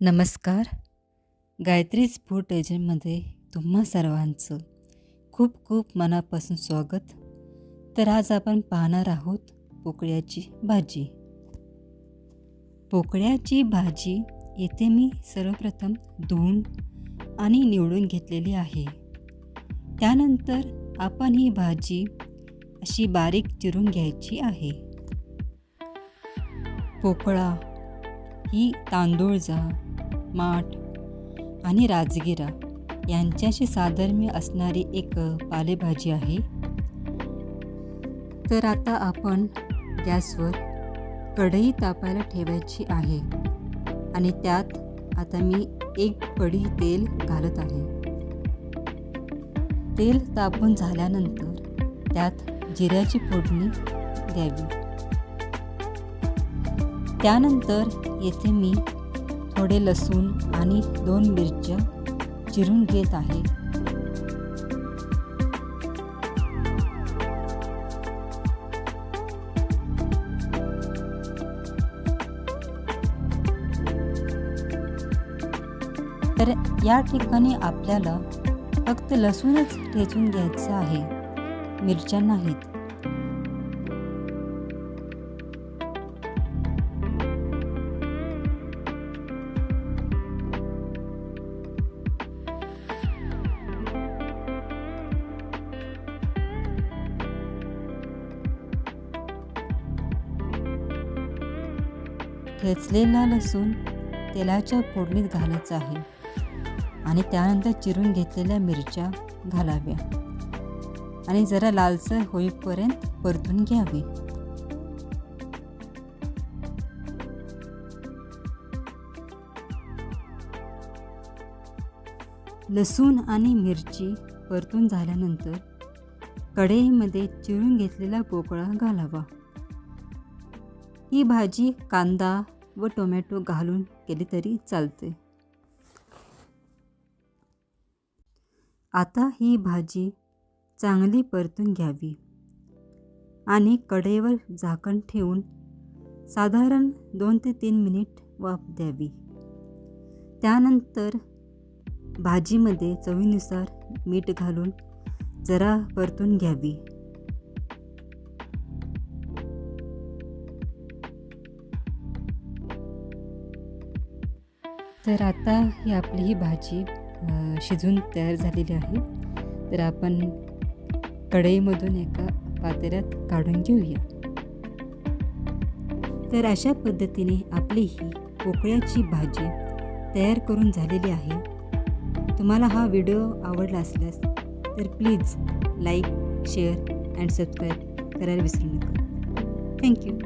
नमस्कार. गायत्री स्पोर्ट एजंटमध्ये तुम्हा सर्वांचं खूप खूप मनापासून स्वागत. तर आज आपण पाहणार आहोत पोकळ्याची भाजी. पोकळ्याची भाजी येथे मी सर्वप्रथम धुवून आणि निवडून घेतलेली आहे. त्यानंतर आपण ही भाजी अशी बारीक चिरून घ्यायची आहे. पोकळा ही तांदूळ जा माठ आणि राजगिरा यांच्याशी साधर्म्य असणारी एक पालेभाजी आहे. तर आता आपण गॅसवर कढई तापायला ठेवायची आहे आणि त्यात आता मी एक पडी तेल घालत आहे. तेल तापून झाल्यानंतर त्यात जिऱ्याची फोडणी द्यावी. त्यानंतर येथे मी थोडे लसूण आणि दोन मिरच्या चिरून घेत आहे. तर या ठिकाणी आपल्याला फक्त लसूणच ठेचून घ्यायचं आहे. मिरच्या नाहीत. ठेचलेला लसूण तेलाच्या फोडणीत घालायचा आहे. आणि त्यानंतर चिरून घेतलेल्या मिरच्या घालाव्या. आणि जरा लालसर होईपर्यंत परतून घ्यावे. लसूण आणि मिरची परतून झाल्यानंतर कढईमध्ये चिरून घेतलेला पोकळा घालावा. ही भाजी कांदा व टोमॅटो घालून केली तरी चालते. आता ही भाजी चांगली परतून घ्यावी आणि कढईवर झाकण ठेवून साधारण दोन ते तीन मिनिट वाफ द्यावी. त्यानंतर भाजीमध्ये चवीनुसार मीठ घालून जरा परतून घ्यावी. तर आता ही आपली ही भाजी शिजून तयार झालेली आहे. तर आपण कढईमधून एका पातेऱ्यात काढून घेऊया. तर अशा पद्धतीने आपली ही पोकळ्याची भाजी तयार करून झालेली आहे. तुम्हाला हा व्हिडिओ आवडला असल्यास तर please like share and subscribe करायला विसरू नका. थँक्यू